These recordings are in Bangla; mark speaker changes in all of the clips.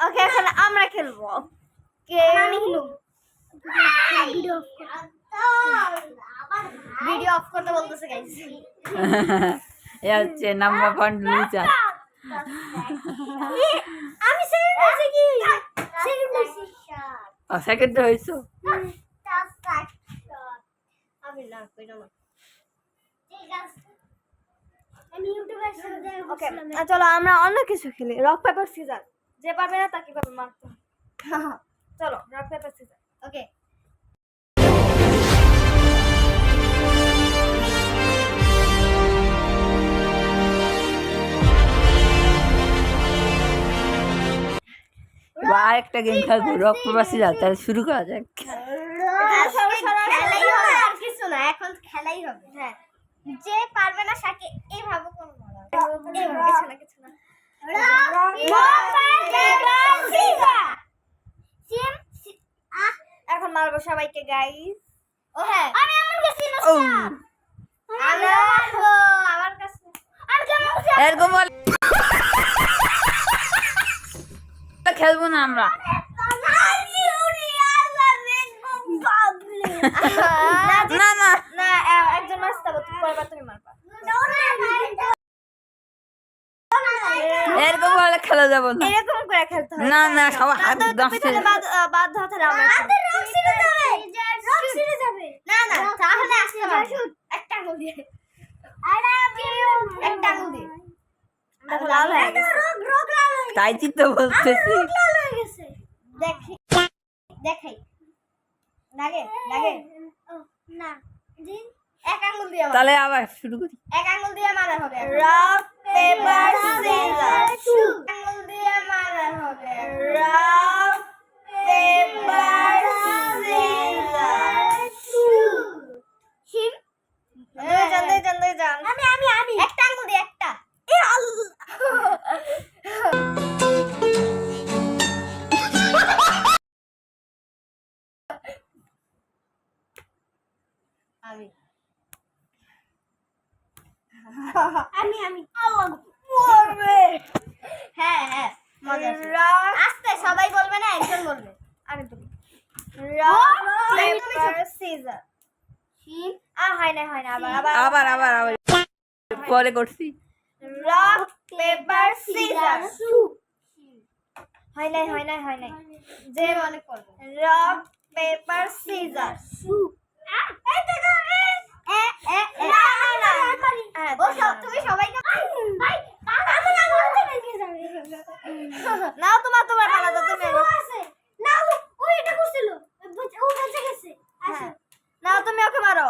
Speaker 1: ওকে এখন আমরা খেলব। কে
Speaker 2: ভিডিও
Speaker 1: ভিডিও অফ করতে বলতেছে গাইস
Speaker 3: এ হচ্ছে নাম্বার ওয়ান লুজার
Speaker 2: আমি সেকেন্ড হয়েছে কি? সেকেন্ড হয়েছে।
Speaker 3: সেকেন্ড হয়েছো?
Speaker 1: আমি না কইরা ওকে চলো আমরা অন্য কিছু খেলি। রক পেপার সিজার যে পারবে না তাকে পাবে মারতে চলো রক পেপার সিজার
Speaker 2: ওকে
Speaker 3: বা আরেকটা গেম খেলব রক্ত বাসি যা তাহলে শুরু করা যাক।
Speaker 2: খেলাই হবে। আর কিছু না এখন খেলাই হবে।
Speaker 1: হ্যাঁ।
Speaker 2: যে পারবে না সাকে এইভাবে কোনো
Speaker 1: কিছু না কিছু না। এখন মারবো সবাইকে গাইস
Speaker 2: ও হ্যাঁ। আমি আমার কাছে আমার কেমন
Speaker 3: এরকম খেলব না আমরা। না না।
Speaker 1: মারতে তুমি পরের বার তুমি মারবা।
Speaker 3: এরকম বলে খেলা যাব না।
Speaker 1: এরকম করে খেলতে হবে
Speaker 3: না না সবাই হাত
Speaker 1: তাহলে তো
Speaker 3: দশ
Speaker 1: পিছনে বাদ বাধ্য হতে হবে আমরা
Speaker 2: না না তাহলে আসতে পারবে একটা আঙুল দিয়ে। একটা আঙুল দিয়ে।
Speaker 1: দেখো লাল হয়ে গেছে।
Speaker 3: তাই তো বলতেছি
Speaker 2: দেখি দেখাই লাগে লাগে না এক আঙুল দিয়ে
Speaker 3: তাহলে আবার শুরু করি।
Speaker 2: এক আঙুল দিয়ে মারা হবে
Speaker 1: রক পেপার সিজার
Speaker 2: আমি আমি।
Speaker 1: মরবে।
Speaker 2: হ্যাঁ হ্যাঁ মজা আস্তে সবাই বলবে না একজন বলবে।
Speaker 1: আমি তুমি রক পেপার সিজার হয় না হয় না আবার আবার।
Speaker 3: আবার আবার আবার। পরে করছি।
Speaker 1: রক পেপার সিজার হয় নাই হয় নাই হয় নাই।
Speaker 2: যে মনে করবে।
Speaker 1: রক পেপার সিজার
Speaker 2: এই দেখো এ এ এ
Speaker 1: না, না, না।
Speaker 2: পারি
Speaker 1: হ্যাঁ,
Speaker 2: ও
Speaker 1: তুমি
Speaker 2: সব
Speaker 1: না।
Speaker 2: তুমি সবাইকে ভাই আমি আঙুল থেকে রেখে যাবে
Speaker 1: নাও তোমার তোমার পালা দাও তুমি
Speaker 2: ও আছে না ও ও এটা করছিল ও বেঁচে গেছে আসো
Speaker 1: হ্যাঁ। নাও তুমি ওকে মারো।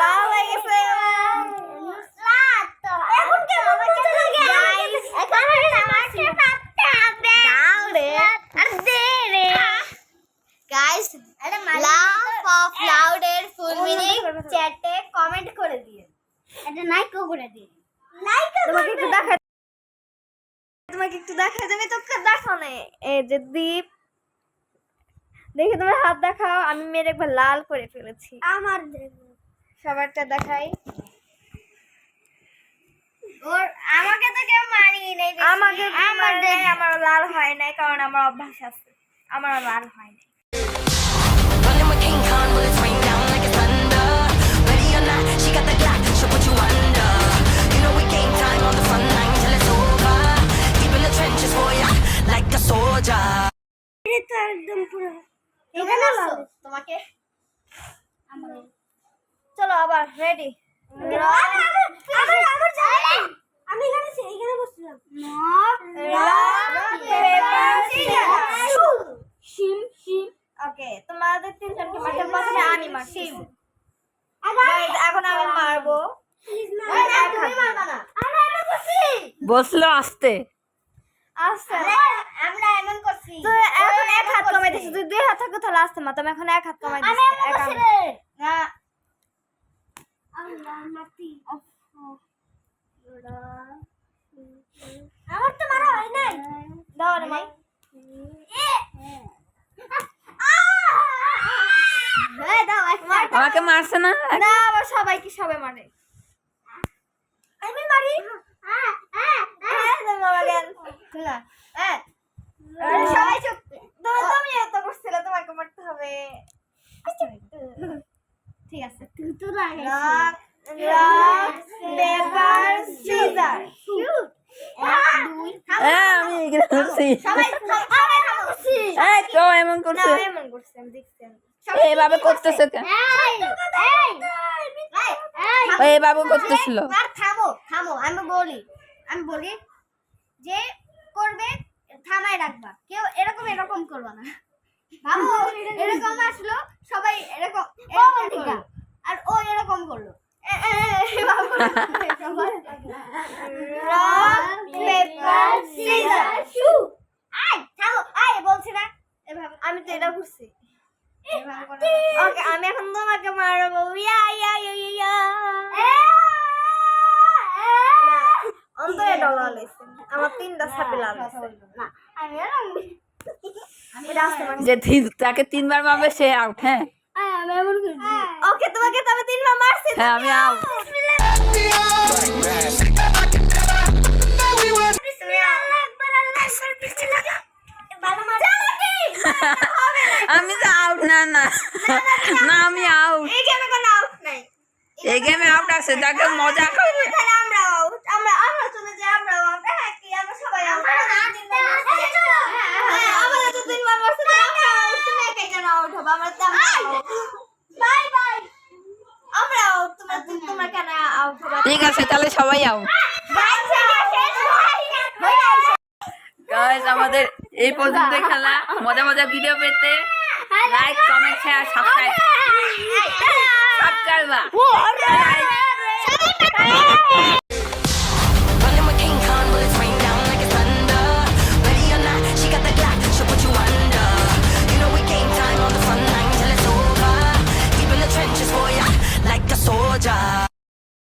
Speaker 1: লাল হয়ে গেছে।
Speaker 2: এখন কেন? আমাকে লাগে? এখন আমাকে পাততে হবে?
Speaker 1: দাও রে।
Speaker 2: আর দে রে। গাইস লাভ অফ লাউড এর ফুল মিনিং চ্যাটে কমেন্ট করে দিন এটা লাইক করে দিন লাইক
Speaker 1: তোমাকে একটু দেখা তোমাকে একটু দেখা তুমি তো দেখাও না এই যে দীপ দেখি তোমার হাত দেখাও আমি মেয়ের একবার লাল করে ফেলেছি।
Speaker 2: আমার
Speaker 1: সবারটা দেখাই।
Speaker 2: ওর আমাকে তো কেউ মানিয়ে নেই
Speaker 1: আমাকে আমার আমার লাল হয় নাই কারণ আমার অভ্যাস আছে। আমার লাল হয় নাই।
Speaker 2: তোমাকে
Speaker 1: চলো আবার রেডি
Speaker 2: আমি এখানে এখানে বসছিলাম শিম শিম
Speaker 1: ওকে তোমাদের তিনজনকে মারতে প্রথমে আমি মারছি এখন আমি মারবো
Speaker 2: তুমি মারবা না আমরা এমন করছি
Speaker 3: বসল আসতে
Speaker 1: আস্তে
Speaker 2: আমরা এমন করছি
Speaker 1: কমাই দিচ্ছি তুই দুই হাত থাকো তাহলে আসতে মাতাম এখন এক হাত কমাই
Speaker 2: আমি
Speaker 1: এক হাত। না
Speaker 2: আমার তো মারা হয় নাই
Speaker 1: দাও রে মাই
Speaker 3: আমাকে মারছে না
Speaker 1: না আবার সবাইকে সবাই মারে আমি মারি হ্যাঁ,
Speaker 2: হ্যাঁ
Speaker 1: সবাই চুপ তুমি এত করছিলে তোমাকে মারতে হবে।
Speaker 2: ঠিক আছে।
Speaker 1: রক রক পেপার সিজার
Speaker 2: এক দুই
Speaker 3: হ্যাঁ আমি এগুলো করছি। এই তো এমন করছে।
Speaker 1: এমন করছি আমি দেখছি।
Speaker 3: এইভাবে করতেছে কেন? এইভাবে করতেছিল।
Speaker 2: থামো থামো আমি বলি আমি বলি যে করবে থামায় রাখবা। কেউ এরকম এরকম করবা না। ভাবো এরকম আসলো সবাই এরকম আর ও এরকম করল।
Speaker 1: রক পেপার সিজার
Speaker 2: আয় থামো আয় বলছি না।
Speaker 1: এভাবে আমি তো এটা
Speaker 2: করো।
Speaker 1: ওকে আমি এখন তোমাকে মারবো। ইয়া ইয়া ইয়া ইয়া, অন্তরে ডলা লইছে আমার তিনটা
Speaker 2: না আমি
Speaker 3: যে তাকে তিনবার মারবে সে আউট হ্যাঁ।
Speaker 2: আমি
Speaker 1: ওকে তোমাকে তো তিনবার মারছি
Speaker 3: হ্যাঁ আমি আউট আমি তো আউট না না। না আমি আউট
Speaker 1: এই গেমে কোনো আউট নাই।
Speaker 3: এই গেমে আউট আছে যাকে মজা করবে
Speaker 1: তাহলে আমরা আউট আমরা আমরা চলে যাই আমরা আউট হ্যাঁ কি আমরা সবাই আউট হ্যাঁ আমাদের তো তিনবার মারছে তো আমরা আউট তুমি একাই কেন আউট হবে আমরা তো বাই বাই আমরা আউট তোমরা তোমরা কেন আউট
Speaker 3: ঠিক আছে তাহলে সবাই আউট
Speaker 1: গাইস
Speaker 3: গাইস আমাদের এই পর্যন্ত খেলা। মজা মজা ভিডিও পেতে like comment share subscribe subscribe